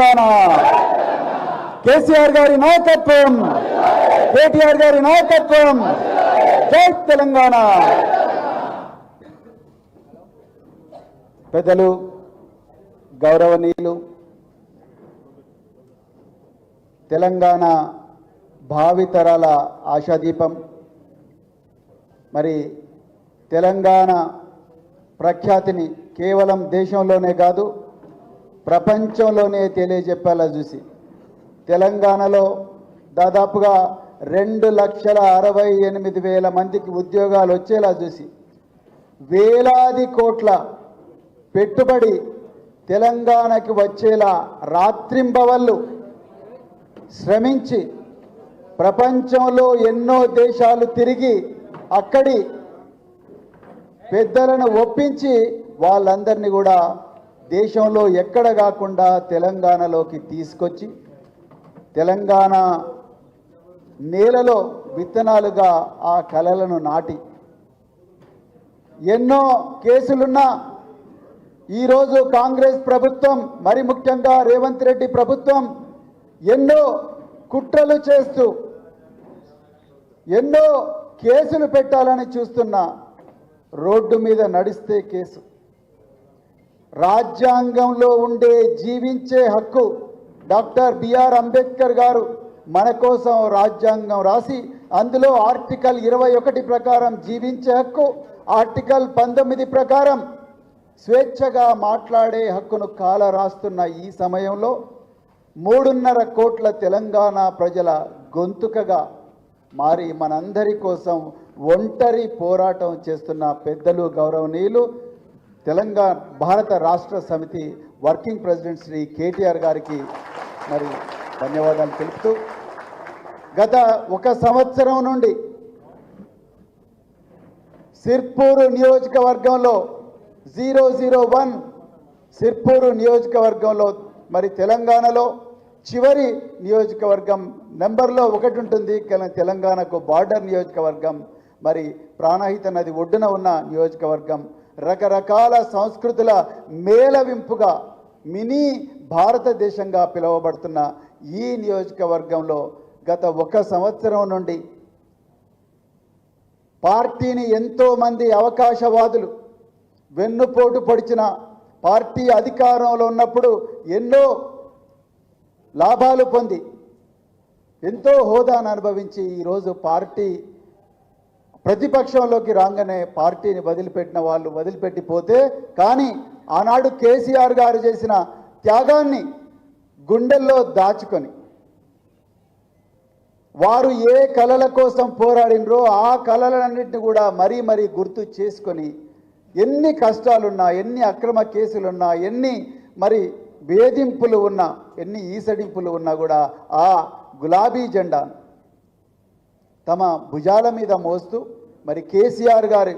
తెలంగాణ. కేసీఆర్ గారి నాయకత్వం. కేటీఆర్ గారి నాయకత్వం. జై తెలంగాణ. పెద్దలు గౌరవనీయులు తెలంగాణ భావితరాల ఆశాదీపం. మరి తెలంగాణ ప్రఖ్యాతిని కేవలం దేశంలోనే కాదు ప్రపంచంలోనే తెలియజెప్పేలా చూసి. తెలంగాణలో దాదాపుగా రెండు లక్షల అరవై ఎనిమిది వేల మందికి ఉద్యోగాలు వచ్చేలా చూసి. వేలాది కోట్ల పెట్టుబడి తెలంగాణకి వచ్చేలా రాత్రింబవళ్ళు శ్రమించి ప్రపంచంలో ఎన్నో దేశాలు తిరిగి అక్కడి పెద్దలను ఒప్పించి వాళ్ళందరినీ కూడా దేశంలో ఎక్కడ కాకుండా తెలంగాణలోకి తీసుకొచ్చి తెలంగాణ నేలలో విత్తనాలుగా ఆ కళలను నాటి ఎన్నో కేసులున్నా ఈరోజు కాంగ్రెస్ ప్రభుత్వం మరి ముఖ్యంగా రేవంత్ రెడ్డి ప్రభుత్వం ఎన్నో కుట్రలు చేస్తూ ఎన్నో కేసులు పెట్టాలని చూస్తున్నా రోడ్డు మీద నడిస్తే కేసు. రాజ్యాంగంలో ఉండే జీవించే హక్కు డాక్టర్ బిఆర్ అంబేద్కర్ గారు మన కోసం రాజ్యాంగం రాసి అందులో ఆర్టికల్ ఇరవై ఒకటి ప్రకారం జీవించే హక్కు ఆర్టికల్ పంతొమ్మిది ప్రకారం స్వేచ్ఛగా మాట్లాడే హక్కును కాల రాస్తున్న ఈ సమయంలో మూడున్నర కోట్ల తెలంగాణ ప్రజల గొంతుకగా మారి మనందరి కోసం ఒంటరి పోరాటం చేస్తున్న పెద్దలు గౌరవనీయులు తెలంగాణ భారత రాష్ట్ర సమితి వర్కింగ్ ప్రెసిడెంట్ శ్రీ కేటీఆర్ గారికి మరి ధన్యవాదాలు తెలుపుతూ గత ఒక సంవత్సరం నుండి సిర్పూరు నియోజకవర్గంలో జీరో జీరో వన్ సిర్పూరు నియోజకవర్గంలో మరి తెలంగాణలో చివరి నియోజకవర్గం నెంబర్లో ఒకటి ఉంటుంది. తెలంగాణకు బార్డర్ నియోజకవర్గం మరి ప్రాణహిత నది ఒడ్డున ఉన్న నియోజకవర్గం. రకరకాల సంస్కృతుల మేళవింపుగా మినీ భారతదేశంగా పిలువబడుతున్న ఈ నియోజకవర్గంలో గత ఒక సంవత్సరం నుండి పార్టీని ఎంతోమంది అవకాశవాదులు వెన్నుపోటు పొడిచిన పార్టీ అధికారంలో ఉన్నప్పుడు ఎన్నో లాభాలు పొంది ఎంతో హోదాను అనుభవించి ఈరోజు పార్టీ ప్రతిపక్షంలోకి రాగానే పార్టీని వదిలిపెట్టిన వాళ్ళు వదిలిపెట్టిపోతే కానీ ఆనాడు కేసీఆర్ గారు చేసిన త్యాగాన్ని గుండెల్లో దాచుకొని వారు ఏ కళల కోసం పోరాడినరో ఆ కళలన్నింటినీ కూడా మరీ మరీ గుర్తు చేసుకొని ఎన్ని కష్టాలున్నా ఎన్ని అక్రమ కేసులున్నా ఎన్ని మరి వేధింపులు ఉన్నా ఎన్ని ఈసడింపులు ఉన్నా కూడా ఆ గులాబీ జెండా తమ భుజాల మీద మోస్తూ మరి కేసీఆర్ గారి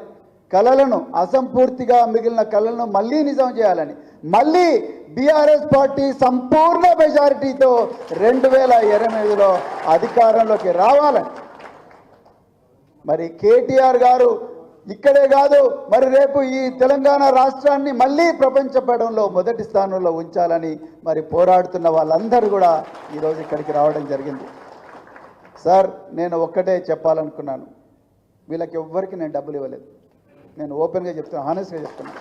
కళలను అసంపూర్తిగా మిగిలిన కళలను మళ్ళీ నిజం చేయాలని మళ్ళీ బీఆర్ఎస్ పార్టీ సంపూర్ణ మెజారిటీతో రెండు వేల ఎనిమిదిలో అధికారంలోకి రావాలని. మరి కేటీఆర్ గారు ఇక్కడే కాదు మరి రేపు ఈ తెలంగాణ రాష్ట్రాన్ని మళ్ళీ ప్రపంచ పడంలో మొదటి స్థానంలో ఉంచాలని మరి పోరాడుతున్న వాళ్ళందరూ కూడా ఈరోజు ఇక్కడికి రావడం జరిగింది. సార్ నేను ఒక్కటే చెప్పాలనుకున్నాను. వీళ్ళకి ఎవ్వరికి నేను డబ్బులు ఇవ్వలేదు. నేను ఓపెన్గా చెప్తున్నాను హానెస్ట్గా చెప్తున్నాను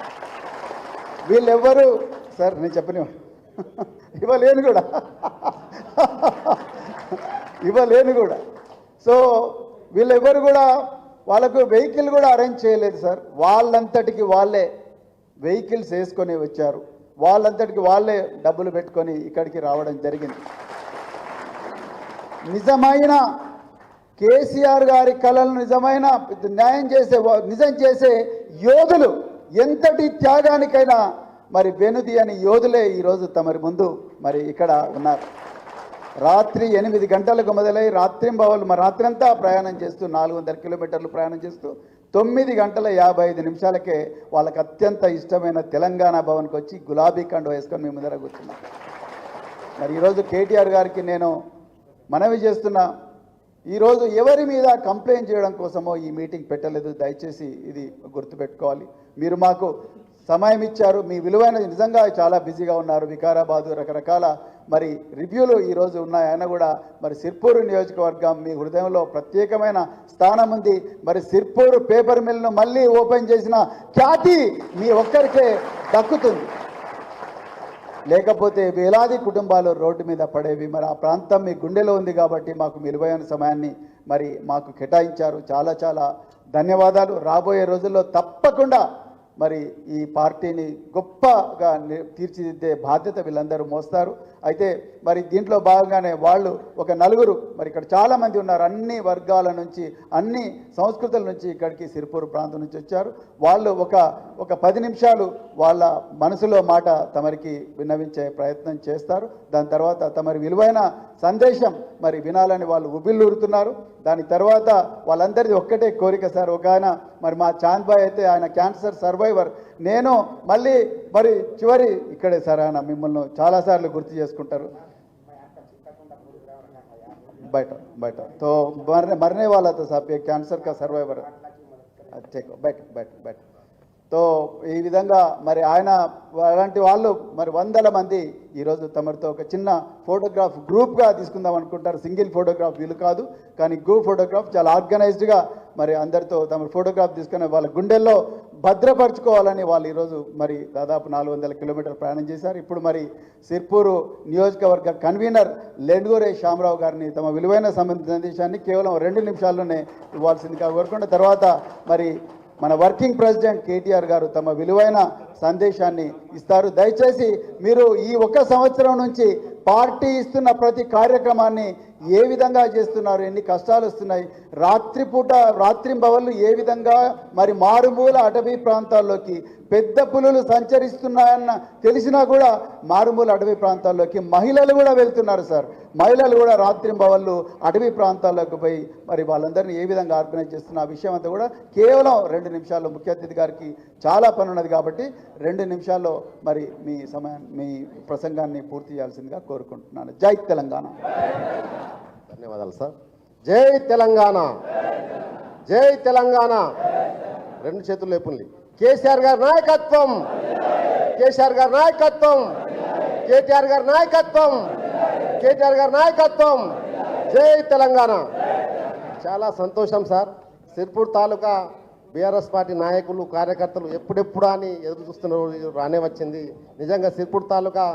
వీళ్ళెవ్వరు సార్ నేను చెప్పని ఇవ్వలేను కూడా. ఇవ్వలేను కూడా. సో వీళ్ళెవ్వరు కూడా వాళ్ళకు వెహికల్ కూడా అరేంజ్ చేయలేదు సార్. వాళ్ళంతటికి వాళ్ళే వెహికల్స్ వేసుకొని వచ్చారు. వాళ్ళంతటికి వాళ్ళే డబ్బులు పెట్టుకొని ఇక్కడికి రావడం జరిగింది. నిజమైన కేసీఆర్ గారి కళలను నిజమైన న్యాయం చేసే నిజం చేసే యోధులు ఎంతటి త్యాగానికైనా మరి వెనుది అని యోధులే ఈరోజు తమరి ముందు మరి ఇక్కడ ఉన్నారు. రాత్రి ఎనిమిది గంటలకు మొదలై రాత్రింబవలు మరి రాత్రంతా ప్రయాణం చేస్తూ నాలుగు వందల కిలోమీటర్లు ప్రయాణం చేస్తూ తొమ్మిది గంటల యాభై ఐదు నిమిషాలకే వాళ్ళకి అత్యంత ఇష్టమైన తెలంగాణ భవన్కి వచ్చి గులాబీ కండు వేసుకొని మీ ముందర కూర్చున్నాం. మరి ఈరోజు కేటీఆర్ గారికి నేను మనవి చేస్తున్నా ఈరోజు ఎవరి మీద కంప్లైంట్ చేయడం కోసమో ఈ మీటింగ్ పెట్టలేదు. దయచేసి ఇది గుర్తుపెట్టుకోవాలి. మీరు మాకు సమయం ఇచ్చారు. మీ విలువైన నిజంగా చాలా బిజీగా ఉన్నారు. వికారాబాదు రకరకాల మరి రివ్యూలు ఈరోజు ఉన్నాయన్న కూడా మరి సిర్పూరు నియోజకవర్గం మీ హృదయంలో ప్రత్యేకమైన స్థానం ఉంది. మరి సిర్పూరు పేపర్ మిల్ను మళ్ళీ ఓపెన్ చేసిన ఖ్యాతి మీ ఒక్కరికే దక్కుతుంది. లేకపోతే వేలాది కుటుంబాలు రోడ్డు మీద పడేవి. మరి ఆ ప్రాంతం మీ గుండెలో ఉంది కాబట్టి మాకు విలువైన సమయాన్ని మరి మాకు కేటాయించారు. చాలా చాలా ధన్యవాదాలు. రాబోయే రోజుల్లో తప్పకుండా మరి ఈ పార్టీని గొప్పగా తీర్చిదిద్దే బాధ్యత వీళ్ళందరూ మోస్తారు. అయితే మరి దీంట్లో భాగంగానే వాళ్ళు ఒక నలుగురు మరి ఇక్కడ చాలామంది ఉన్నారు. అన్ని వర్గాల నుంచి అన్ని సంస్కృతుల నుంచి ఇక్కడికి సిరిపూర్ ప్రాంతం నుంచి వచ్చారు. వాళ్ళు ఒక ఒక పది నిమిషాలు వాళ్ళ మనసులో మాట తమరికి విన్నవించే ప్రయత్నం చేస్తారు. దాని తర్వాత తమరి విలువైన సందేశం మరి వినాలని వాళ్ళు ఉబిల్లూరుతున్నారు దాని తర్వాత వాళ్ళందరిది ఒక్కటే కోరిక సార్. ఒక ఆయన మరి మా చాంద్ బాయ్ అయితే ఆయన క్యాన్సర్ సర్వైవర్ నేను మళ్ళీ మరి చివరి ఇక్కడే సరేనా మిమ్మల్ని చాలాసార్లు గుర్తు చేసుకుంటారు. బయట బయట. తో మరనే మరనే వాళ్ళతో సార్ క్యాన్సర్ కా సర్వైవర్ బయట బయట బయట. తో ఈ విధంగా మరి ఆయన అలాంటి వాళ్ళు మరి వందల మంది ఈరోజు తమరితో ఒక చిన్న ఫోటోగ్రాఫ్ గ్రూప్గా తీసుకుందాం అనుకుంటారు. సింగిల్ ఫోటోగ్రాఫ్ వీలు కాదు కానీ గ్రూప్ ఫోటోగ్రాఫ్ చాలా ఆర్గనైజ్డ్గా మరి అందరితో తమ ఫోటోగ్రాఫ్ తీసుకుని వాళ్ళ గుండెల్లో భద్రపరచుకోవాలని వాళ్ళు ఈరోజు మరి దాదాపు నాలుగు వందల కిలోమీటర్ ప్రయాణం చేశారు. ఇప్పుడు మరి సిర్పూరు నియోజకవర్గ కన్వీనర్ లెండూరే శ్యామరావు గారిని తమ విలువైన సంబంధ సందేశాన్ని కేవలం రెండు నిమిషాల్లోనే ఇవ్వాల్సిందిగా కోరుకుంటే తర్వాత మరి మన వర్కింగ్ ప్రెసిడెంట్ కేటీఆర్ గారు తమ విలువైన సందేశాన్ని ఇస్తారు. దయచేసి మీరు ఈ ఒక్క సంవత్సరం నుంచి పార్టీ ఇస్తున్న ప్రతి కార్యక్రమాన్ని ఏ విధంగా చేస్తున్నారు? ఎన్ని కష్టాలు వస్తున్నాయి? రాత్రిపూట రాత్రింబవళ్ళు ఏ విధంగా మరి మారుమూల అటవీ ప్రాంతాల్లోకి పెద్ద పులులు సంచరిస్తున్నాయన్న తెలిసినా కూడా మారుమూల అటవీ ప్రాంతాల్లోకి మహిళలు కూడా వెళ్తున్నారు సార్. మహిళలు కూడా రాత్రింబవళ్ళు అటవీ ప్రాంతాల్లోకి పోయి మరి వాళ్ళందరినీ ఏ విధంగా ఆర్గనైజ్ చేస్తున్న ఆ విషయం అంతా కూడా కేవలం రెండు నిమిషాల్లో ముఖ్య అతిథి గారికి చాలా పని ఉన్నది కాబట్టి రెండు నిమిషాల్లో మరి మీ సమయం మీ ప్రసంగాన్ని పూర్తి చేయాల్సిందిగా కోరుకుంటున్నాను. జై తెలంగాణ. ధన్యవాదాలు సార్. జై తెలంగాణ. జై తెలంగాణ. రెండు చేతులు లేపుంది కేసీఆర్ గారి నాయకత్వం. కేసీఆర్ గారి నాయకత్వం. కేటీఆర్ గారి నాయకత్వం. కేటీఆర్ గారి నాయకత్వం. జై తెలంగాణ. చాలా సంతోషం సార్. సిర్పూర్ తాలూకా బీఆర్ఎస్ పార్టీ నాయకులు కార్యకర్తలు ఎప్పుడెప్పుడా అని ఎదురు చూస్తున్న రానే వచ్చింది. నిజంగా సిర్పూర్ తాలూకా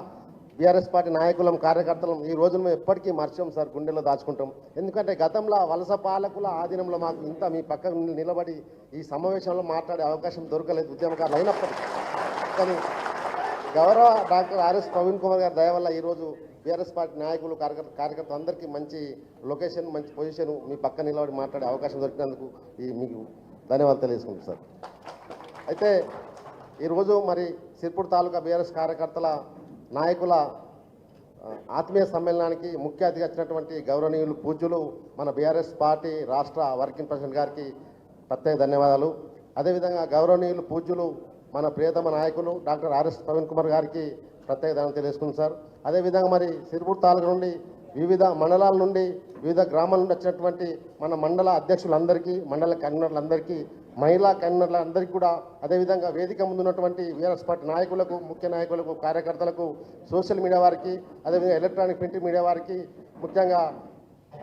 బీఆర్ఎస్ పార్టీ నాయకులం కార్యకర్తలం ఈ రోజున మేము ఎప్పటికీ మర్చాం సార్ గుండెలో దాచుకుంటాం. ఎందుకంటే గతంలో వలస పాలకుల ఆధీనంలో మాకు ఇంత మీ పక్కన నిలబడి ఈ సమావేశంలో మాట్లాడే అవకాశం దొరకలేదు ఉద్యమకారులు అయినప్పటికీ. కానీ గౌరవ డాక్టర్ ఆర్ఎస్ ప్రవీణ్ కుమార్ గారి దయ వల్ల ఈరోజు బీఆర్ఎస్ పార్టీ నాయకులు కార్యకర్త కార్యకర్తలు అందరికీ మంచి లొకేషన్ మంచి పొజిషన్ మీ పక్క నిలబడి మాట్లాడే అవకాశం దొరికినందుకు ఈ మీకు ధన్యవాదాలు తెలియజేసుకుంటాం సార్. అయితే ఈరోజు మరి సిర్పూర్ తాలూకా బీఆర్ఎస్ కార్యకర్తల నాయకుల ఆత్మీయ సమ్మేళనానికి ముఖ్య అతిథిగా వచ్చినటువంటి గౌరవనీయులు పూజ్యులు మన బీఆర్ఎస్ పార్టీ రాష్ట్ర వర్కింగ్ ప్రెసిడెంట్ గారికి ప్రత్యేక ధన్యవాదాలు. అదేవిధంగా గౌరవనీయులు పూజ్యులు మన ప్రియతమ నాయకులు డాక్టర్ ఆర్ఎస్ ప్రవీణ్ కుమార్ గారికి ప్రత్యేక ధన్యవాదాలు తెలియజేసుకుంది సార్. అదేవిధంగా మరి సిరిపూర్ తాలూకా నుండి వివిధ మండలాల నుండి వివిధ గ్రామాల నుండి వచ్చినటువంటి మన మండల అధ్యక్షులందరికీ మండల కన్వీనర్లందరికీ మహిళా కన్వీనర్లందరికీ కూడా అదేవిధంగా వేదిక ముందు ఉన్నటువంటి వీఆర్ఎస్ పార్టీ నాయకులకు ముఖ్య నాయకులకు కార్యకర్తలకు సోషల్ మీడియా వారికి అదేవిధంగా ఎలక్ట్రానిక్ ప్రింట్ మీడియా వారికి ముఖ్యంగా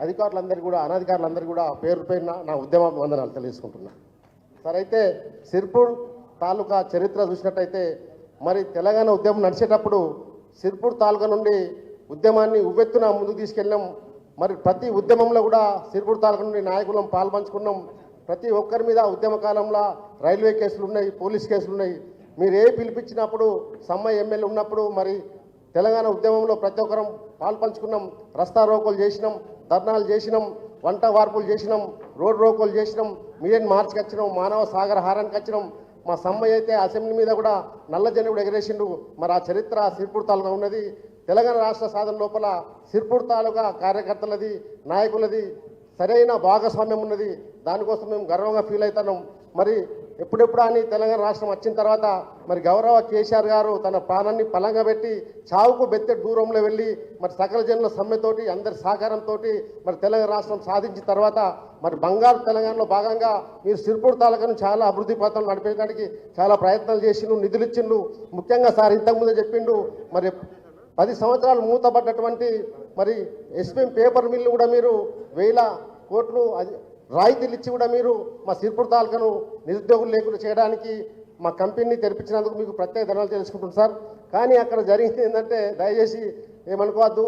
అధికారులందరికీ కూడా అనధికారులందరికీ కూడా పేరు పేరున నా ఉద్యమ వందనాలు తెలియజేసుకుంటున్నా. సరే అయితే సిర్పూర్ తాలూకా చరిత్ర చూసినట్టయితే మరి తెలంగాణ ఉద్యమం నడిచేటప్పుడు సిర్పూర్ తాలూకా నుండి ఉద్యమాన్ని ఉవ్వెత్తున ముందుకు తీసుకెళ్ళాం. మరి ప్రతి ఉద్యమంలో కూడా సిర్పూర్ తాలూకా నుండి నాయకులం పాల్పంచుకున్నాం ప్రతి ఒక్కరి మీద ఉద్యమ కాలంలో రైల్వే కేసులు ఉన్నాయి పోలీస్ కేసులు ఉన్నాయి. మీరు ఏ పిలిపించినప్పుడు సమ్మ ఎమ్మెల్యే ఉన్నప్పుడు మరి తెలంగాణ ఉద్యమంలో ప్రతి ఒక్కరం పాల్పంచుకున్నాం రస్తా రోకోలు చేసినాం ధర్నాలు చేసినాం వంట వార్పులు చేసినాం రోడ్ రోకోలు చేసినాం మీడియన్ మార్చ్కి వచ్చినాం మానవ సాగర హారానికి వచ్చినాం. మా సమ్మయ్య అయితే అసెంబ్లీ మీద కూడా నల్ల జెండా కూడా ఎగరేసిండు. మరి ఆ చరిత్ర సిర్పూర్ తాలూకా ఉన్నది. తెలంగాణ రాష్ట్ర సాధన లోపల సిర్పూర్ తాలూకా కార్యకర్తలది నాయకులది సరైన భాగస్వామ్యం ఉన్నది. దానికోసం మేము గర్వంగా ఫీల్ అవుతున్నాం. మరి ఎప్పుడెప్పుడు అని తెలంగాణ రాష్ట్రం వచ్చిన తర్వాత మరి గౌరవ కేసీఆర్ గారు తన ప్రాణాన్ని పలంగా పెట్టి చావుకు బెత్తె దూరంలో వెళ్ళి మరి సకల జనుల సమ్మెతోటి అందరి సహకారంతో మరి తెలంగాణ రాష్ట్రం సాధించిన తర్వాత మరి బంగారు తెలంగాణలో భాగంగా మీరు సిరిపూర్ తాలూకాను చాలా అభివృద్ధి పాత్రలు నడిపేయడానికి చాలా ప్రయత్నాలు చేసిండు నిధులు ఇచ్చిండు. ముఖ్యంగా సార్ ఇంతకుముందే చెప్పిండు మరి పది సంవత్సరాలు మూతపడ్డటువంటి మరి ఎస్పీఎం పేపర్ మిల్లు కూడా మీరు వేల కోట్లు అది రాయితీలు ఇచ్చి కూడా మీరు మా సిర్పూర్ తాలూకాను నిరుద్యోగులు లేకుండా చేయడానికి మా కంపెనీని తెరిపించినందుకు మీకు ప్రత్యేక ధనాలు తెలుసుకుంటుంది సార్. కానీ అక్కడ జరిగింది ఏంటంటే దయచేసి ఏమనుకోవద్దు.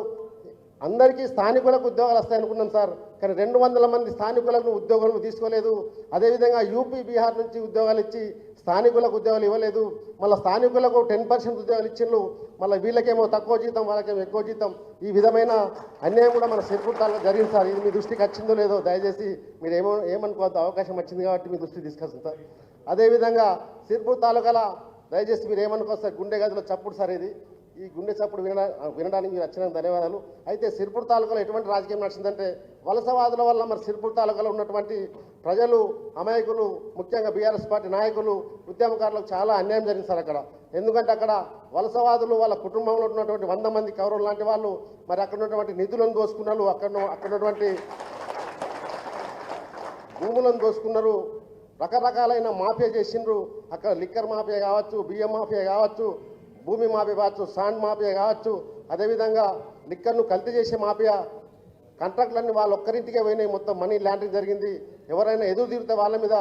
అందరికీ స్థానికులకు ఉద్యోగాలు వస్తాయనుకున్నాం సార్. కానీ రెండు వందల మంది స్థానికులకు ఉద్యోగాలు తీసుకోలేదు. అదేవిధంగా యూపీ బీహార్ నుంచి ఉద్యోగాలు ఇచ్చి స్థానికులకు ఉద్యోగాలు ఇవ్వలేదు. మళ్ళీ స్థానికులకు టెన్ పర్సెంట్ ఉద్యోగాలు ఇచ్చిండ్రు. మళ్ళీ వీళ్ళకేమో తక్కువ జీతం వాళ్ళకేమో ఎక్కువ జీతం. ఈ విధమైన అన్యాయం కూడా మన శత్రుతాల్లో జరిగింది సార్. ఇది మీ దృష్టికి వచ్చిందో లేదో దయచేసి మీరు ఏమో ఏమనుకోవద్దు. అవకాశం వచ్చింది కాబట్టి మీ దృష్టికి తీసుకొస్తుంది సార్. అదేవిధంగా సిర్పూర్ తాలూకాల దయచేసి మీరు ఏమనుకోవచ్చు సార్. గుండె గదిలో చప్పుడు సార్ ఇది. ఈ గుండె చప్పుడు వినడా వినడానికి మీరు వచ్చిన ధన్యవాదాలు. అయితే సిరిపూర్ తాలూకాలో ఎటువంటి రాజకీయం నడిచిందంటే వలసవాదుల వల్ల మరి సిరిపూర్ తాలూకాలో ఉన్నటువంటి ప్రజలు అమాయకులు ముఖ్యంగా బీఆర్ఎస్ పార్టీ నాయకులు ఉద్యమకారులకు చాలా అన్యాయం జరిగింది సార్ అక్కడ. ఎందుకంటే అక్కడ వలసవాదులు వాళ్ళ కుటుంబంలో ఉన్నటువంటి వంద మంది కౌరవులు లాంటి వాళ్ళు మరి అక్కడ ఉన్నటువంటి నిధులను దోసుకున్నారు అక్కడ అక్కడ ఉన్నటువంటి భూములను దోసుకున్నారు రకరకాలైన మాఫియా చేసిండ్రు. అక్కడ లిక్కర్ మాఫియా కావచ్చు బియ్యం మాఫియా కావచ్చు భూమి మాఫియా కావచ్చు సాండ్ మాఫియా కావచ్చు అదేవిధంగా లిక్కర్ను కల్తీ చేసే మాఫియా కాంట్రాక్టులన్నీ వాళ్ళు ఒక్కరింటికే పోయినాయి మొత్తం మనీ ల్యాండింగ్ జరిగింది. ఎవరైనా ఎదురు తిరిగితే వాళ్ళ మీద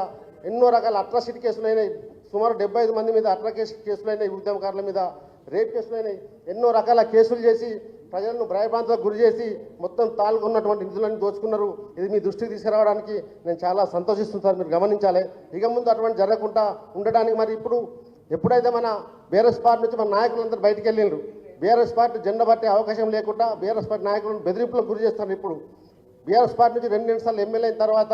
ఎన్నో రకాల అట్రాసిటీ కేసులు అయినాయి సుమారు డెబ్బై ఐదు మంది మీద అట్రా కేసు కేసులు అయినాయి ఉద్యమకారుల మీద రేప్ కేసులు అయినాయి ఎన్నో రకాల కేసులు చేసి ప్రజలను భయభ్రాంతులకు గురి చేసి మొత్తం తాలుకున్నటువంటి నిధులను దోచుకున్నారు. ఇది మీ దృష్టికి తీసుకురావడానికి నేను చాలా సంతోషిస్తున్నాను మీరు గమనించాలి. ఇక ముందు అటువంటి జరగకుండా ఉండడానికి మరి ఇప్పుడు ఎప్పుడైతే మన బీఆర్ఎస్ పార్టీ నుంచి మన నాయకులందరూ బయటికి వెళ్ళిండ్రు బీఆర్ఎస్ పార్టీ జెండా పట్టే అవకాశం లేకుండా బీఆర్ఎస్ పార్టీ నాయకులను బెదిరింపులకు గురి చేస్తారు ఇప్పుడు. బీఆర్ఎస్ పార్టీ నుంచి రెండు రెండు సార్లు ఎమ్మెల్యే అయిన తర్వాత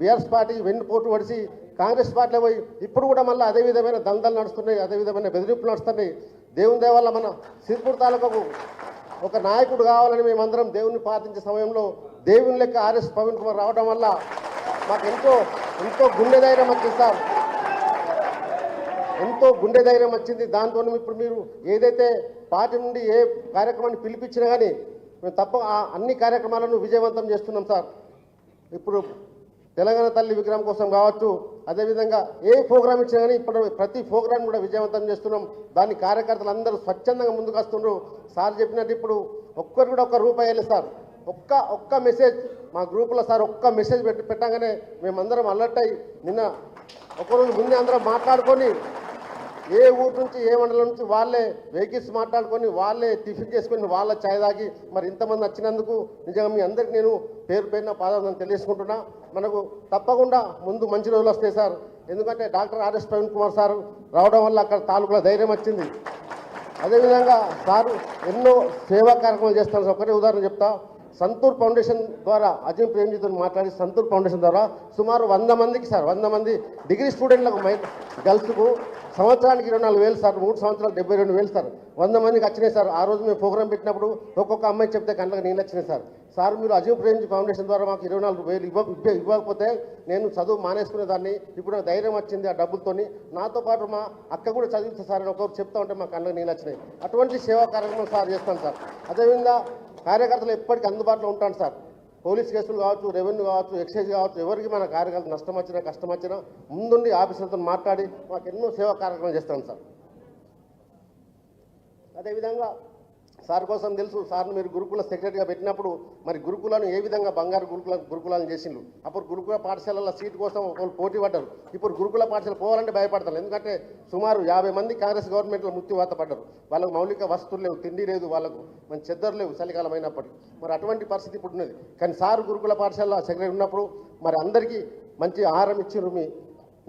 బీఆర్ఎస్ పార్టీ వెన్ను పోటు పడిసి కాంగ్రెస్ పార్టీలో పోయి ఇప్పుడు కూడా మళ్ళీ అదే విధమైన దందాలు నడుస్తున్నాయి అదే విధమైన బెదిరింపులు నడుస్తున్నాయి. దేవుని దేవల్ల మన సిరిపూర్ తాలూకాకు ఒక నాయకుడు కావాలని మేమందరం దేవుణ్ణి ప్రార్థించే సమయంలో దేవుని లెక్క ఆర్ఎస్ పవన్ కుమార్ రావడం వల్ల మాకు ఎంతో ఎంతో గుండె ధైర్యం వచ్చింది సార్. ఎంతో గుండె ధైర్యం వచ్చింది. దాంతో ఇప్పుడు మీరు ఏదైతే పార్టీ నుండి ఏ కార్యక్రమాన్ని పిలిపించినా కానీ మేము తప్ప ఆ అన్ని కార్యక్రమాలను విజయవంతం చేస్తున్నాం సార్. ఇప్పుడు తెలంగాణ తల్లి విగ్రహం కోసం కావచ్చు అదేవిధంగా ఏ ప్రోగ్రామ్ ఇచ్చినా కానీ ఇప్పుడు ప్రతి ప్రోగ్రాం కూడా విజయవంతం చేస్తున్నాం. దాని కార్యకర్తలు అందరూ స్వచ్ఛందంగా ముందుకు వస్తున్నారు సార్ చెప్పినట్టు ఇప్పుడు ఒక్కరు కూడా ఒక్క రూపాయి సార్. ఒక్క ఒక్క మెసేజ్ మా గ్రూపులో సార్ ఒక్క మెసేజ్ పెట్టి పెట్టగానే మేమందరం అలర్ట్ అయ్యి నిన్న ఒకరోజు ముందే అందరం మాట్లాడుకొని ఏ ఊరు నుంచి ఏ మండలం నుంచి వాళ్ళే వెహికల్స్ మాట్లాడుకొని వాళ్ళే టిఫిన్ చేసుకొని వాళ్ళ ఛాయ్ తాగి మరి ఇంతమంది వచ్చినందుకు నిజంగా మీ అందరికి నేను పేరు పేరున పాదాలను తెలియజేసుకుంటున్నా. మనకు తప్పకుండా ముందు మంచి రోజులు వస్తాయి సార్. ఎందుకంటే doctor RS Praveen Kumar sir రావడం వల్ల అక్కడ తాలూకులో ధైర్యం వచ్చింది. అదేవిధంగా సారు ఎన్నో సేవా కార్యక్రమాలు చేస్తాను సార్. ఒకటే ఉదాహరణ చెప్తా. సంతూర్ ఫౌండేషన్ ద్వారా అజీం ప్రేమ్జీతో మాట్లాడి సంతూర్ ఫౌండేషన్ ద్వారా సుమారు వంద మందికి సార్ వంద మంది డిగ్రీ స్టూడెంట్లకు మై గర్ల్స్కు సంవత్సరానికి ఇరవై నాలుగు వేలు సార్ మూడు సంవత్సరాలు డెబ్బై రెండు వేలు సార్. వంద మందికి వచ్చినాయి సార్. ఆ రోజు మేము ప్రోగ్రామ్ పెట్టినప్పుడు ఒక్కొక్క అమ్మాయి చెప్తే గంటలకు నీళ్ళు వచ్చినాయి సార్. సార్ మీరు అజీవ్ ప్రేమ్జీ ఫౌండేషన్ ద్వారా మాకు ఇరవై నాలుగు వేలు ఇవ్వ ఇవ్వకపోతే నేను చదువు మానేసుకునే దాన్ని ఇప్పుడు నాకు ధైర్యం వచ్చింది ఆ డబ్బులతోని. నాతో పాటు మా అక్క కూడా చదివిస్తే సార్ అని ఒకరు చెప్తా ఉంటే మా కళ్ళకి నీళ్ళు వచ్చినాయి. అటువంటి సేవా కార్యక్రమం సార్ చేస్తాను సార్. అదేవిధంగా కార్యకర్తలు ఎప్పటికీ అందుబాటులో ఉంటాను సార్. పోలీస్ కేసులు కావచ్చు రెవెన్యూ కావచ్చు ఎక్సైజ్ కావచ్చు ఎవరికి మన కార్యకర్త నష్టం వచ్చినా కష్టం వచ్చినా ముందుండి ఆఫీసర్తో మాట్లాడి మాకు ఎన్నో సేవా కార్యక్రమాలు చేస్తాం సార్. అదేవిధంగా సార్ కోసం తెలుసు సార్ని మీరు గురుకుల సెక్రటరీగా పెట్టినప్పుడు మరి గురుకులను ఏ విధంగా బంగారు గురుకుల గురుకులాలను చేసిండ్రు? అప్పుడు గురుకుల పాఠశాలల సీట్ కోసం వాళ్ళు పోటీ పడ్డారు. ఇప్పుడు గురుకుల పాఠశాల పోవాలంటే భయపడతారు. ఎందుకంటే సుమారు యాభై మంది కాంగ్రెస్ గవర్నమెంట్లో మృత్యువాత పడ్డారు. వాళ్ళకు మౌలిక వస్తువులు లేవు తిండి లేదు వాళ్ళకు మంచి చెద్దరు లేవు చలికాలం అయినప్పటికీ. మరి అటువంటి పరిస్థితి ఇప్పుడు ఉన్నది. కానీ సార్ గురుకుల పాఠశాల సెక్రటరీ ఉన్నప్పుడు మరి అందరికీ మంచి ఆహారం ఇచ్చిండ్రు మీ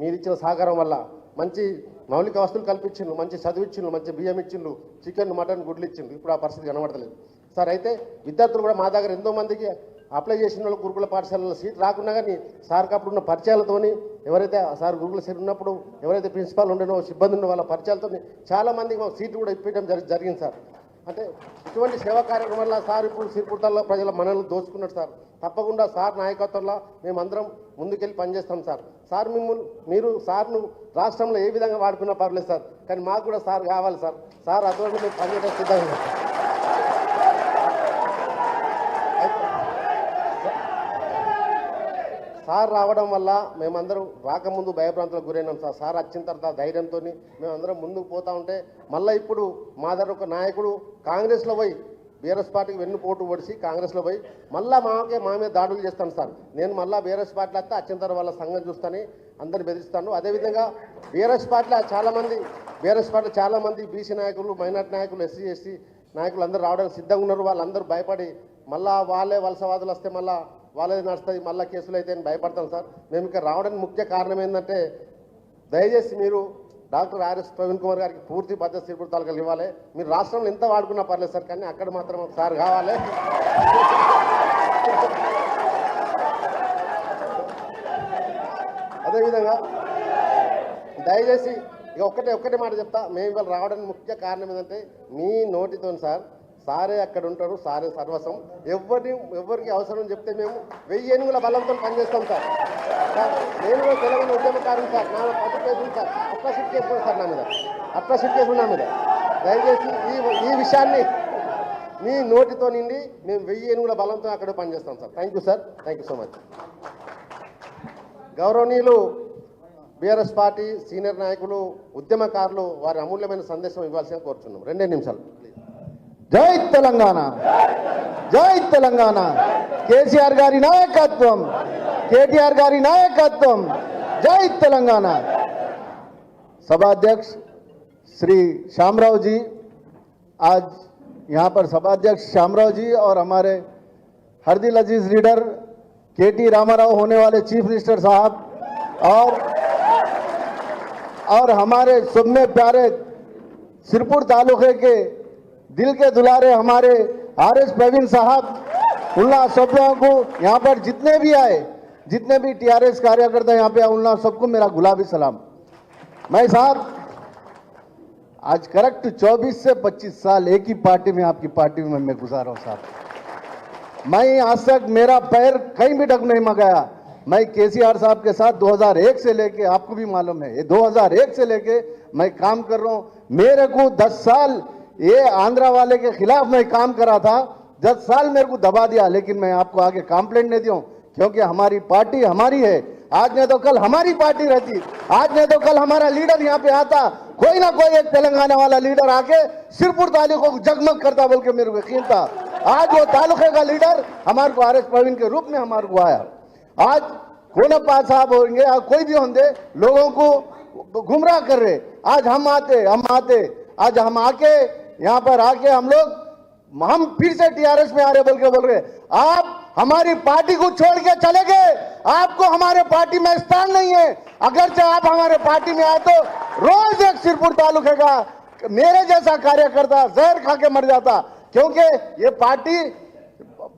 మీరు ఇచ్చిన సహకారం వల్ల మంచి మౌలిక వస్తువులు కల్పించిండ్రు మంచి చదువు ఇచ్చిండ్రు మంచి బియ్యం ఇచ్చిండ్రు చికెన్ మటన్ గుడ్లు ఇచ్చిండ్రు. ఇప్పుడు ఆ పరిస్థితి కనబడతలేదు. సార్ అయితే విద్యార్థులు కూడా మా దగ్గర ఎంతో మందికి అప్లై చేసిన వాళ్ళు గురుకుల పాఠశాలలో సీట్ రాకుండా కానీ సార్కి అప్పుడున్న పరిచయాలతోని ఎవరైతే ఆ సార్ గురుకుల సీట్ ఉన్నప్పుడు ఎవరైతే ప్రిన్సిపాల్ ఉండేనో సిబ్బంది ఉండో వాళ్ళ పరిచయాలతో చాలా మందికి మాకు కూడా ఇప్పించడం జరి జరిగింది సార్. అంటే ఇటువంటి సేవా కార్యక్రమాల సార్ ఇప్పుడు సిరిపుర్తాల్లో ప్రజల మనల్ని దోచుకున్నాడు సార్. తప్పకుండా సార్ నాయకత్వంలో మేమందరం ముందుకెళ్ళి పనిచేస్తాం సార్. సార్ మిమ్మల్ని మీరు సార్ను రాష్ట్రంలో ఏ విధంగా వాడుకున్నా పర్లేదు సార్ కానీ మాకు కూడా సార్ కావాలి సార్. సార్ అటువంటి మేము పనిచేయడం సిద్ధంగా సార్ రావడం వల్ల మేమందరం రాకముందు భయభ్రాంతులకు గురైనాం సార్. సార్ వచ్చిన తర్వాత ధైర్యంతో మేమందరం ముందుకు పోతా ఉంటే మళ్ళీ ఇప్పుడు మా దగ్గర ఒక నాయకుడు కాంగ్రెస్లో పోయి బీఆర్ఎస్ పార్టీకి వెన్ను పోటు పొడిచి కాంగ్రెస్లో పోయి మళ్ళీ మాకే మా మీద దాడులు చేస్తాను సార్. నేను మళ్ళీ బీఆర్ఎస్ పార్టీలో వస్తే వచ్చిన తర్వాత వాళ్ళ సంఘం చూస్తాను అందరిని బెదిరిస్తాను. అదేవిధంగా బీఆర్ఎస్ పార్టీలో చాలామంది బీఆర్ఎస్ పార్టీలో చాలామంది బీసీ నాయకులు మైనార్టీ నాయకులు ఎస్సీ ఎస్సీ నాయకులు అందరూ రావడానికి సిద్ధంగా ఉన్నారు. వాళ్ళందరూ భయపడి మళ్ళీ వాళ్ళే వలసవాదులు వస్తే మళ్ళీ వాళ్ళే నడుస్తుంది మళ్ళీ కేసులు అయితే అని భయపడతాం సార్. మేము ఇక్కడ రావడానికి ముఖ్య కారణం ఏంటంటే దయచేసి మీరు డాక్టర్ ఆర్ఎస్ ప్రవీణ్ కుమార్ గారికి పూర్తి బాధ్యత సిరిపూర్ తాలూకాలు ఇవ్వాలి. మీరు రాష్ట్రంలో ఎంత వాడుకున్నా పర్లేదు సార్ కానీ అక్కడ మాత్రం ఒకసారి కావాలి. అదేవిధంగా దయచేసి ఇక ఒక్కటే ఒక్కటే మాట చెప్తా. మేము ఇవాళ రావడానికి ముఖ్య కారణం ఏంటంటే మీ నోటితో సార్ సారే అక్కడ ఉంటారు సారే సర్వస్వం. ఎవరిని ఎవరికి అవసరం చెప్తే మేము వెయ్యి ఏనుగుల బలంతో పనిచేస్తాం సార్. సార్ నేను కూడా తెలంగాణ ఉద్యమకారం సార్. నా పది సార్. అట్లా షిఫ్ట్ కేసు సార్ నా మీద. అట్లా షిఫ్ట్ కేసు నా మీద. దయచేసి ఈ ఈ విషయాన్ని మీ నోటితో నిండి మేము వెయ్యి ఏనుగుల బలంతో అక్కడ పనిచేస్తాం sir. Thank you sir thank you so much గౌరవనీయులు బీఆర్ఎస్ పార్టీ సీనియర్ నాయకులు ఉద్యమకారులు వారి అమూల్యమైన సందేశం ఇవ్వాల్సిన కోరుచున్నాం. రెండే నిమిషాలు. జై తెలంగాణ జై తెలంగాణ కేసీఆర్ గారి నాయకత్వం కేటీఆర్ గారి నాయకత్వం జై తెలంగాణ सभाध्यक्ष श्री श्यामराव जी आज यहाँ पर सभाध्यक्ष श्यामराव जी और हमारे हरदिल अजीज लीडर के टी रामाराव होने वाले चीफ मिनिस्टर साहब और और हमारे सुनने प्यारे सिरपुर तालुके के दिल के दुलारे हमारे आर एस प्रवीण साहब, उल्ला सब लोगों को यहाँ पर जितने भी आए, जितने भी टीआरएस कार्यकर्ता यहाँ पे आए, उल्ला सबको मेरा गुलाबी सलाम। मैं साहब, आज करेक्ट 24 से 25 साल एक ही पार्टी में, आपकी पार्टी में मैं गुजारा हूँ साहब। मैं आज तक मेरा पैर कहीं भी डग नहीं मगाया। मैं केसीआर साहब के साथ 2001 से लेके, आपको भी मालूम है, ये 2001 से लेके मैं काम कर रहा हूँ। मेरे को 10 साल ये आंध्रा वाले के खिलाफ मैं काम करा था 10 साल मेरे को दबा दिया, लेकिन मैं आपको आगे कंप्लेंट नहीं दूँ, क्योंकि हमारी पार्टी हमारी है। आज नहीं तो कल हमारी पार्टी रहती। आज नहीं तो कल हमारा लीडर यहाँ पे आता। कोई ना कोई एक तेलंगाना वाला लीडर आके सिरपुर तालुके को जगमग करता बोल के मेरे को यकीन था। आज वो तालुके का लीडर हमारे को आर एस प्रवीण के रूप में हमारे को आया। आज कोनप्पा साहब होंगे या कोई भी होंगे, लोगों को गुमराह कर रहे। आज हम आते हम आते। आज हम आके यहाँ पर आके हम लोग, हम फिर से टीआरएस में आ रहे, बोल के बोल रहे, आप हमारी पार्टी को छोड़ के चले गए, आपको हमारे पार्टी में स्थान नहीं है। अगर से आप हमारे पार्टी में आए तो रोज एक सिरपुर तालुके का, मेरे जैसा कार्यकर्ता जहर खा के मर जाता, क्योंकि ये पार्टी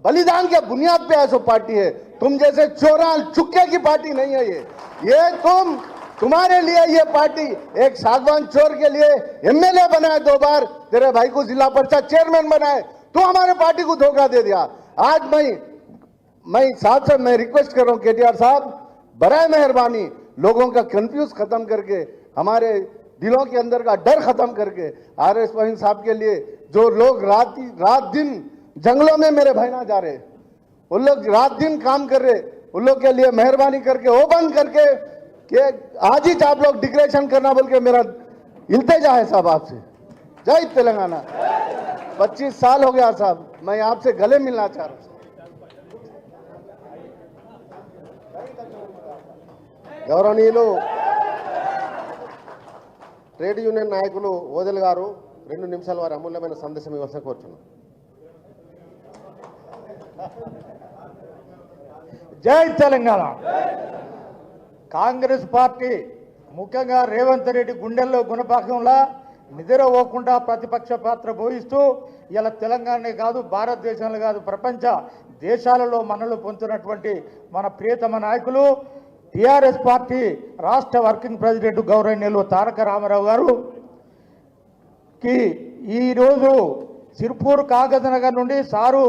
बलिदान के बुनियाद पे ऐसा पार्टी है। तुम जैसे चोरा चुक्के की पार्टी नहीं है ये। ये तुम तुम्हारे लिए ये पार्टी एक सागवान चोर के लिए एमएलए बनाए दो बार, तेरे भाई को जिला परिषद चेयरमैन बनाए। तो हमारे पार्टी को धोखा दे दिया। आज मैं मैं साथ से मैं रिक्वेस्ट कर रहा हूँ केटीआर साहब, बराए मेहरबानी, लोगों का कंफ्यूज खत्म करके, हमारे दिलों के अंदर का डर खत्म करके आर एस प्रवीण साहब के लिए, जो लोग रात रात दिन जंगलों में मेरे भाई ना जा रहे, उन लोग रात दिन काम कर रहे, उन लोग के लिए मेहरबानी करके बंद करके कि आज ही आप लोग डिक्लेरेशन करना बोल के मेरा इल्तेजा है साहब आपसे जय तेलंगाना 25 साल हो गया साहब मैं आपसे गले मिलना चाह रहा हूँ గౌరవనీయులు ట్రేడ్ యూనియన్ నాయకులు ఓదెల్ గారు రెండు నిమిషాలు వారి అమూల్యమైన సందేశం ఇవ్వాల్సిన కోరుచున్నాం జై తెలంగాణ కాంగ్రెస్ పార్టీ ముఖ్యంగా రేవంత్ రెడ్డి గుండెల్లో గుణపాకంలా నిద్రపోకుండా ప్రతిపక్ష పాత్ర పోయిస్తూ ఇలా తెలంగాణనే కాదు భారతదేశంలో కాదు ప్రపంచ దేశాలలో మనలు పొందుతున్నటువంటి మన ప్రియతమ నాయకులు టిఆర్ఎస్ పార్టీ రాష్ట్ర వర్కింగ్ ప్రెసిడెంట్ గౌరవనీయులు తారక రామారావు గారు. కి ఈరోజు సిర్పూర్ కాగజనగర్ నుండి సారు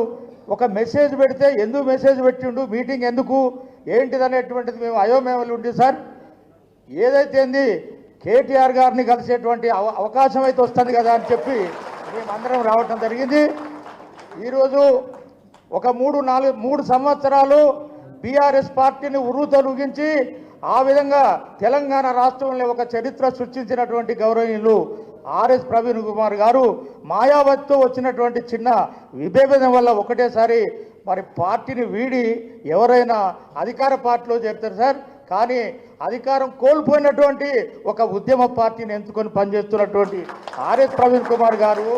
ఒక మెసేజ్ పెడితే ఎందుకు మెసేజ్ పెట్టిండు మీటింగ్ ఎందుకు ఏంటిది అనేటువంటిది మేము అయోమేమలు ఉండి సార్ ఏదైతేంది కేటీఆర్ గారిని కలిసేటువంటి అవ- అవకాశం అయితే వస్తుంది కదా అని చెప్పి మేమందరం రావటం జరిగింది. ఈరోజు ఒక మూడు నాలుగు మూడు సంవత్సరాలు బీఆర్ఎస్ పార్టీని ఉర్రూతలుగించి ఆ విధంగా తెలంగాణ రాష్ట్రంలో ఒక చరిత్ర సృష్టించినటువంటి గౌరవనీయులు ఆర్ఎస్ ప్రవీణ్ కుమార్ గారు మాయావతితో వచ్చినటువంటి చిన్న విభేదం వల్ల ఒకటేసారి మరి పార్టీని వీడి ఎవరైనా అధికార పార్టీలో చెప్తారు సార్? కానీ అధికారం కోల్పోయినటువంటి ఒక ఉద్యమ పార్టీని ఎంచుకొని పనిచేస్తున్నటువంటి ఆర్ఎస్ ప్రవీణ్ కుమార్ గారు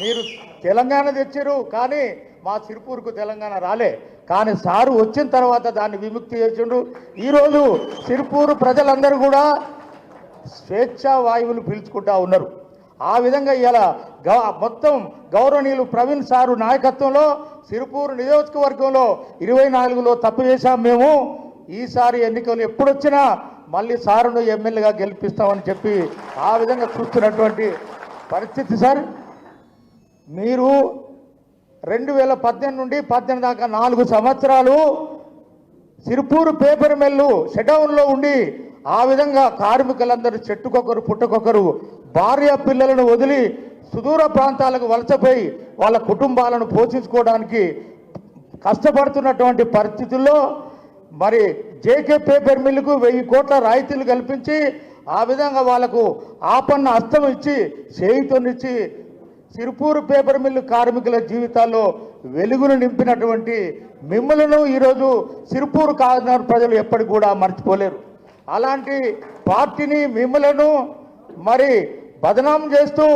మీరు తెలంగాణ తెచ్చారు కానీ మా సిరిపూర్కు తెలంగాణ రాలే. కానీ సారు వచ్చిన తర్వాత దాన్ని విముక్తి చేసిండు. ఈరోజు సిరిపూరు ప్రజలందరూ కూడా స్వేచ్ఛా వాయువులు పీల్చుకుంటా ఉన్నారు. ఆ విధంగా ఇలా గ మొత్తం గౌరవనీయులు ప్రవీణ్ సారు నాయకత్వంలో సిరిపూరు నియోజకవర్గంలో ఇరవై నాలుగులో తప్పు చేశాం మేము. ఈసారి ఎన్నికలు ఎప్పుడొచ్చినా మళ్ళీ సారును ఎమ్మెల్యేగా గెలిపిస్తామని చెప్పి ఆ విధంగా చూస్తున్నటువంటి పరిస్థితి సార్. మీరు రెండు వేల పద్దెనిమిది నుండి పద్దెనిమిది దాకా నాలుగు సంవత్సరాలు సిరిపూరు పేపర్ మిల్లు షటౌన్లో ఉండి ఆ విధంగా కార్మికులందరూ చెట్టుకొకరు పుట్టకొకరు భార్య పిల్లలను వదిలి సుదూర ప్రాంతాలకు వలసపోయి వాళ్ళ కుటుంబాలను పోషించుకోవడానికి కష్టపడుతున్నటువంటి పరిస్థితుల్లో మరి జేకే పేపర్ మిల్లుకు వెయ్యి కోట్ల రాయితీలు కల్పించి ఆ విధంగా వాళ్ళకు ఆపన్న అస్తం ఇచ్చి చేయితోనిచ్చి సిరిపూరు పేపర్ మిల్లు కార్మికుల జీవితాల్లో వెలుగును నింపినటువంటి మిమ్మలను ఈరోజు సిరిపూరు కాకినాడ ప్రజలు ఎప్పటికి కూడా మర్చిపోలేరు. అలాంటి పార్టీని మిమ్మలను మరి బదనాం చేస్తూ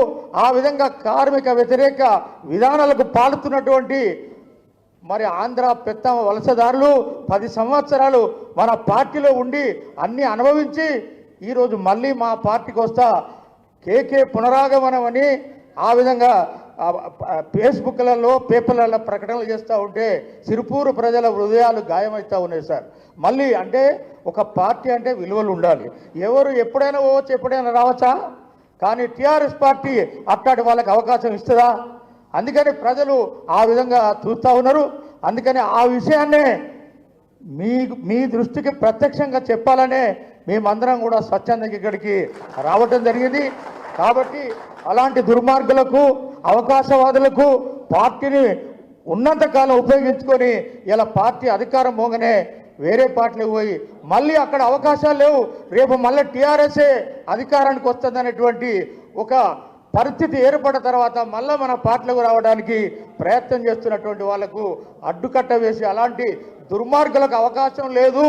ఆ విధంగా కార్మిక వ్యతిరేక విధానాలకు పాలుతున్నటువంటి మరి ఆంధ్ర పెద్ద వలసదారులు పది సంవత్సరాలు మన పార్టీలో ఉండి అన్ని అనుభవించి ఈరోజు మళ్ళీ మా పార్టీకి వస్తా కేకే పునరాగమనం అని ఆ విధంగా ఫేస్బుక్లలో పేపర్లలో ప్రకటనలు చేస్తూ ఉంటే సిరిపూరు ప్రజల హృదయాలు గాయమవుతూ ఉన్నాయి సార్. మళ్ళీ అంటే ఒక పార్టీ అంటే విలువలు ఉండాలి. ఎవరు ఎప్పుడైనా పోవచ్చు ఎప్పుడైనా రావచ్చా? కానీ టీఆర్ఎస్ పార్టీ అట్లాంటి వాళ్ళకి అవకాశం ఇస్తుందా? అందుకని ప్రజలు ఆ విధంగా చూస్తూ ఉన్నారు. అందుకని ఆ విషయాన్నే మీ మీ దృష్టికి ప్రత్యక్షంగా చెప్పాలనే మేమందరం కూడా స్వచ్ఛందంగా ఇక్కడికి రావటం జరిగింది. కాబట్టి అలాంటి దుర్మార్గులకు అవకాశవాదులకు పార్టీని ఉన్నంతకాలం ఉపయోగించుకొని ఇలా పార్టీ అధికారం పోగానే వేరే పార్టీలకు పోయి మళ్ళీ అక్కడ అవకాశాలు లేవు. రేపు మళ్ళీ టీఆర్ఎస్ఏ అధికారానికి వస్తుందనేటువంటి ఒక పరిస్థితి ఏర్పడిన తర్వాత మళ్ళీ మన పార్టీలకు రావడానికి ప్రయత్నం చేస్తున్నటువంటి వాళ్ళకు అడ్డుకట్ట వేసి అలాంటి దుర్మార్గులకు అవకాశం లేదు.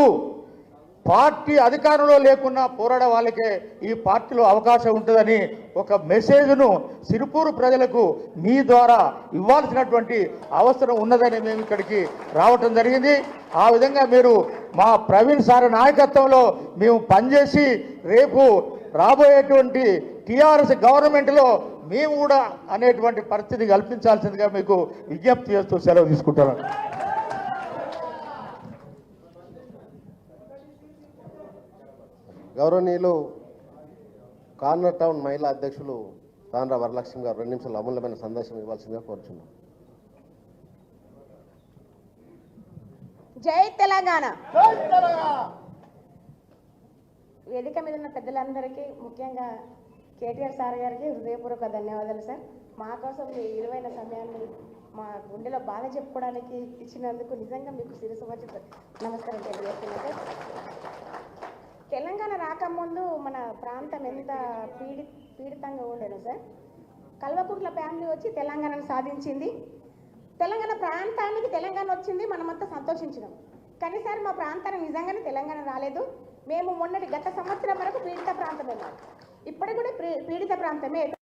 పార్టీ అధికారంలో లేకున్నా పోరాడే వాళ్ళకే ఈ పార్టీలో అవకాశం ఉంటుందని ఒక మెసేజ్ను సిరిపూరు ప్రజలకు మీ ద్వారా ఇవ్వాల్సినటువంటి అవసరం ఉన్నదని మేము ఇక్కడికి రావటం జరిగింది. ఆ విధంగా మీరు మా ప్రవీణ్ సార్ నాయకత్వంలో మేము పనిచేసి రేపు రాబోయేటువంటి టీఆర్ఎస్ గవర్నమెంట్లో మేము కూడా అనేటువంటి పరిస్థితి కల్పించాల్సిందిగా మీకు విజ్ఞప్తి చేస్తూ సెలవు తీసుకుంటున్నాను. గౌరవనీయులు కార్నర్ టౌన్ మహిళా అధ్యక్షులు తాండ్ర వరలక్ష్మి గారు రెండు నిమిషాలు అమూల్యమైన సందేశం ఇవ్వాల్సిందిగా కోరుచున్నాం. జై తెలంగాణ! వేదిక మీద ఉన్న పెద్దలందరికీ ముఖ్యంగా కేటీఆర్ సార్ గారికి హృదయపూర్వక ధన్యవాదాలు సార్. మా కోసం మీ విలువైన సమయాన్ని మా గుండెలో బాధ చెప్పుకోవడానికి ఇచ్చినందుకు నిజంగా మీకు శిరసు వచ్చి నమస్కారం తెలియజేస్తున్నాను సార్. తెలంగాణ రాకముందు మన ప్రాంతం ఎంత పీడి పీడితంగా ఉండేను సార్. కల్వకుంట్ల ఫ్యామిలీ వచ్చి తెలంగాణను సాధించింది. తెలంగాణ ప్రాంతానికి తెలంగాణ వచ్చింది మనమంతా సంతోషించినాం. కానీ సార్ మా ప్రాంతానికి నిజంగానే తెలంగాణ రాలేదు. మేము మొన్నటి గత సంవత్సరం వరకు పీడిత ప్రాంతమే వెళ్ళాం ఇప్పటికి కూడా పీ- పీడిత ప్రాంతమే.